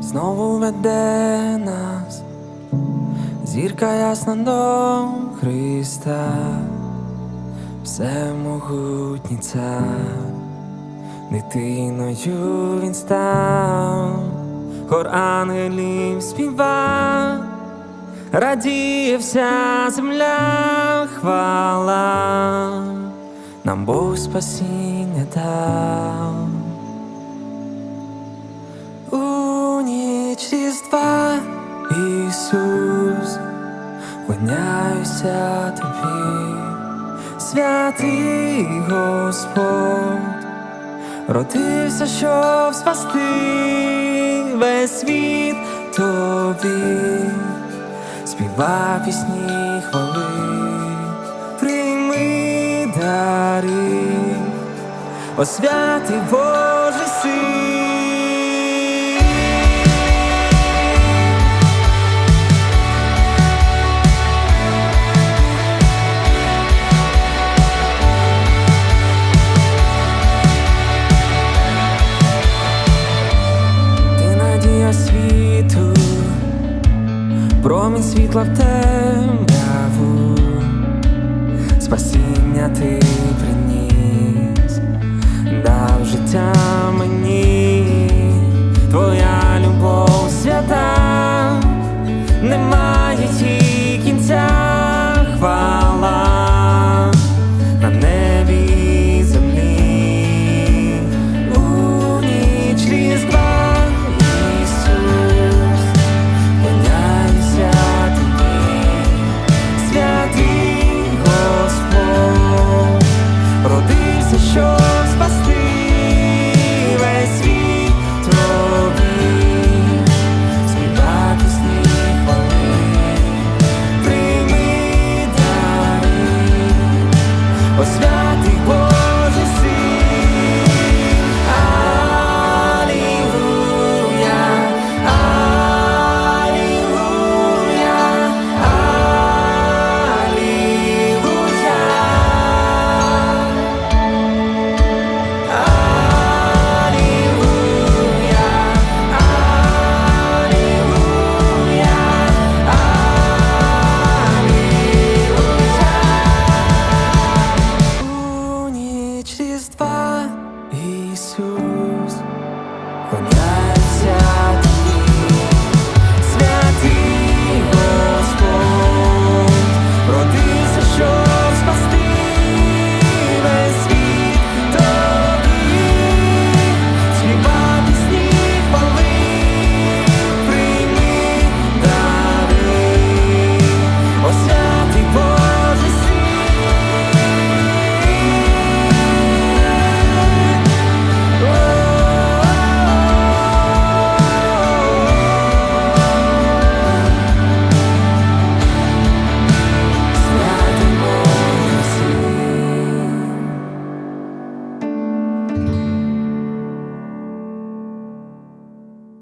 знову веде нас, зірка ясна до Христа, всемогутній цар, дитиною він став, хор ангелів співа, радіє вся земля, хвала, нам Бог спасіння дав. Ісус, клоняюся тобі, святий Господь, родився, щоб спасти весь світ тобі, співа пісні хвали, прийми дари, о святий промінь світла в темряву, спасіння ти приніс, дав життя мені.